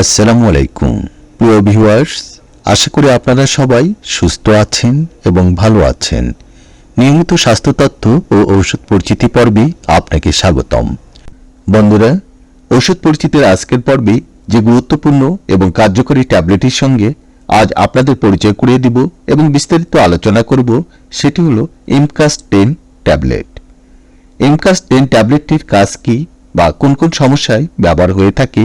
আসসালামু আলাইকুম। প্রিয় ভিউয়ার্স, আশা করি আপনারা সবাই সুস্থ আছেন এবং ভালো আছেন। নিয়মিত স্বাস্থ্য তথ্য ও ঔষধ পরিচিতি পর্বে আপনাকে স্বাগতম। বন্ধুরা, ঔষধ পরিচিতির আজকের পর্বে যে গুরুত্বপূর্ণ এবং কার্যকরী ট্যাবলেটের সঙ্গে আজ আপনাদের পরিচয় করিয়ে দিব এবং বিস্তারিত আলোচনা করব সেটি হলো ইমকাস টেন ট্যাবলেট। এমকাস টেন ট্যাবলেটটির কাজ কি বা কোন কোন সমস্যায় ব্যবহার হয়ে থাকে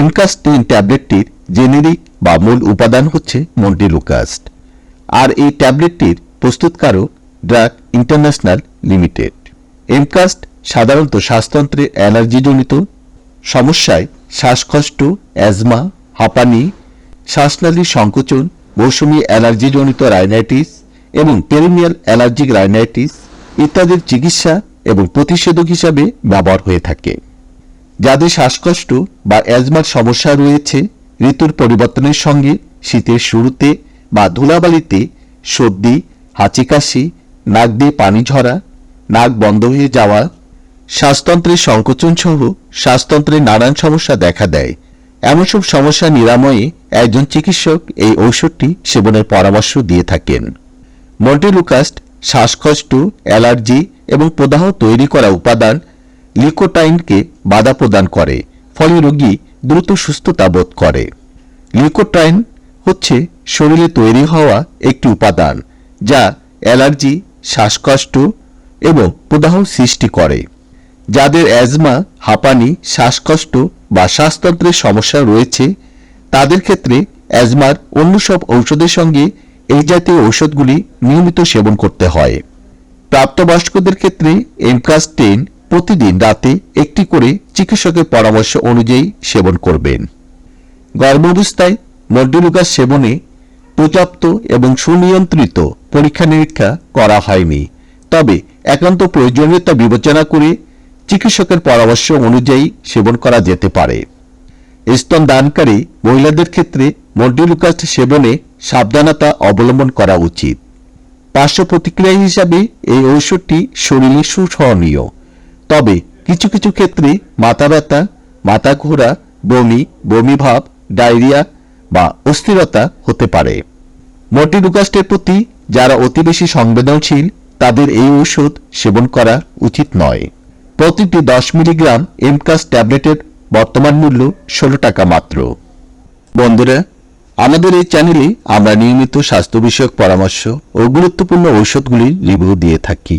এমকাস ট্যাবলেটটির জেনেরিক বা মূল উপাদান হচ্ছে মন্টিলুকাস্ট আর এই ট্যাবলেটটির প্রস্তুতকারক ড্রাগ ইন্টারন্যাশনাল লিমিটেড এমকাস্ট সাধারণত শ্বাসতন্ত্রের অ্যালার্জিজনিত, সমস্যায় শ্বাসকষ্ট, অ্যাজমা, হাঁপানি শ্বাসনালীর সংকোচন, মৌসুমী অ্যালার্জিজনিত রাইনাইটিস এবং পেরিনিয়াল অ্যালার্জিক রাইনাইটিস ইত্যাদির চিকিৎসা এবং প্রতিষেধক হিসাবে ব্যবহার হয়ে থাকে। যাদের শ্বাসকষ্ট বা অ্যাজমার সমস্যা রয়েছে, ঋতুর পরিবর্তনের সঙ্গে শীতের শুরুতে বা ধুলাবালিতে সর্দি, হাঁচিকাশি, নাক দিয়ে পানি ঝরা, নাক বন্ধ হয়ে যাওয়া, শ্বাসতন্ত্রের সংকোচন সহ শ্বাসতন্ত্রের নানান সমস্যা দেখা দেয়। এমন সব সমস্যা নিরাময়ে একজন চিকিৎসক এই ঔষধটি সেবনের পরামর্শ দিয়ে থাকেন। মন্টেলুকাস্ট, শ্বাসকষ্ট, অ্যালার্জি এবং প্রদাহ তৈরি করা উপাদান লিকোটাইনকে বাধা প্রদান করে, ফলে রোগী দ্রুত সুস্থতা বোধ করে। লিকোটাইন হচ্ছে শরীরে তৈরি হওয়া একটি উপাদান যা অ্যালার্জি, শ্বাসকষ্ট এবং প্রদাহ সৃষ্টি করে। যাদের অ্যাজমা, হাঁপানি, শ্বাসকষ্ট বা শ্বাসতন্ত্রের সমস্যা রয়েছে, তাদের ক্ষেত্রে অ্যাজমার অন্য সব ঔষধের সঙ্গে এই জাতীয় ঔষধগুলি নিয়মিত সেবন করতে হয়। প্রাপ্তবয়স্কদের ক্ষেত্রে এমকাস প্রতিদিন রাতে একটি করে চিকিৎসকের পরামর্শ অনুযায়ী সেবন করবেন। গর্ভাবস্থায় মড্ডুলুকাস সেবনে পর্যাপ্ত এবং সুনিয়ন্ত্রিত পরীক্ষা নিরীক্ষা করা হয়নি। তবে একান্ত প্রয়োজনীয়তা বিবেচনা করে চিকিৎসকের পরামর্শ অনুযায়ী সেবন করা যেতে পারে। স্তন দানকারী মহিলাদের ক্ষেত্রে মড্ডুলুকাস সেবনে সাবধানতা অবলম্বন করা উচিত। পার্শ্ব প্রতিক্রিয়া হিসাবে এই ঔষধটি শরীরে সুসহনীয়। তবে কিছু কিছু ক্ষেত্রে মাথা ব্যথা মাথা ঘোরা বমি বমি ভাব ডায়রিয়া বা অস্থিরতা হতে পারে। মর্টিলুকাস্টের প্রতি যারা অতি বেশি সংবেদনশীল, তাদের এই ঔষধ সেবন করা উচিত নয়। প্রতিটি দশ মিলিগ্রাম এমকাস ট্যাবলেটের বর্তমান মূল্য ষোলো টাকা মাত্র। বন্ধুরা, আমাদের এই চ্যানেলে আমরা নিয়মিত স্বাস্থ্য বিষয়ক পরামর্শ ও গুরুত্বপূর্ণ ঔষধগুলির রিভিউ দিয়ে থাকি।